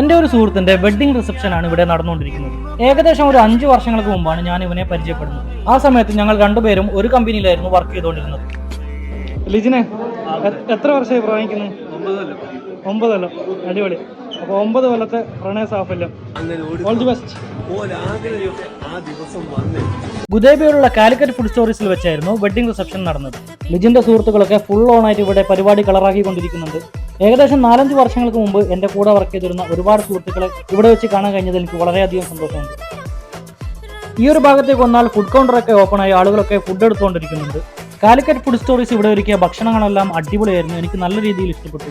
എന്റെ ഒരു സുഹൃത്തിന്റെ വെഡ്ഡിംഗ് റിസപ്ഷൻ ആണ് ഇവിടെ നടന്നുകൊണ്ടിരിക്കുന്നത്. ഏകദേശം ഒരു അഞ്ച് വർഷങ്ങൾക്ക് മുമ്പാണ് ഞാൻ ഇവനെ പരിചയപ്പെടുന്നത്. ആ സമയത്ത് ഞങ്ങൾ രണ്ടുപേരും ഒരു കമ്പനിയിലായിരുന്നു വർക്ക് ചെയ്തുകൊണ്ടിരുന്നത്. ലിജിനെ എത്ര വർഷമായി പ്രണയിക്കുന്നു? ഒമ്പതല്ലോ അടിപൊളി. അപ്പോൾ ഒമ്പത് കൊല്ലത്തെ പ്രണയ സാഫല്യം. ഓൾ ദി ബെസ്റ്റ് ഗുദേബിയോടുള്ള കാലിക്കറ്റ് ഫുഡ് സ്റ്റോറീസിൽ വെച്ചായിരുന്നു വെഡ്ഡിംഗ് റിസപ്ഷൻ നടന്നത്. ലിജിന്റെ സുഹൃത്തുക്കളൊക്കെ ഫുൾ ഓൺ ആയിട്ട് ഇവിടെ പരിപാടി കളറാക്കിക്കൊണ്ടിരിക്കുന്നുണ്ട്. ഏകദേശം നാലഞ്ച് വർഷങ്ങൾക്ക് മുമ്പ് എന്റെ കൂടെ വർക്ക് ചെയ്തിരുന്ന ഒരുപാട് സുഹൃത്തുക്കളെ ഇവിടെ വെച്ച് കാണാൻ കഴിഞ്ഞതിൽ എനിക്ക് വളരെയധികം സന്തോഷമുണ്ട്. ഈ ഒരു ഭാഗത്തേക്ക് വന്നാൽ ഫുഡ് കൗണ്ടറൊക്കെ ഓപ്പണായി ആളുകളൊക്കെ ഫുഡ് എടുത്തുകൊണ്ടിരിക്കുന്നുണ്ട്. കാലിക്കറ്റ് ഫുഡ് സ്റ്റോറീസ് ഇവിടെ ഒരുക്കിയ ഭക്ഷണങ്ങളെല്ലാം അടിപൊളിയായിരുന്നു. എനിക്ക് നല്ല രീതിയിൽ ഇഷ്ടപ്പെട്ടു.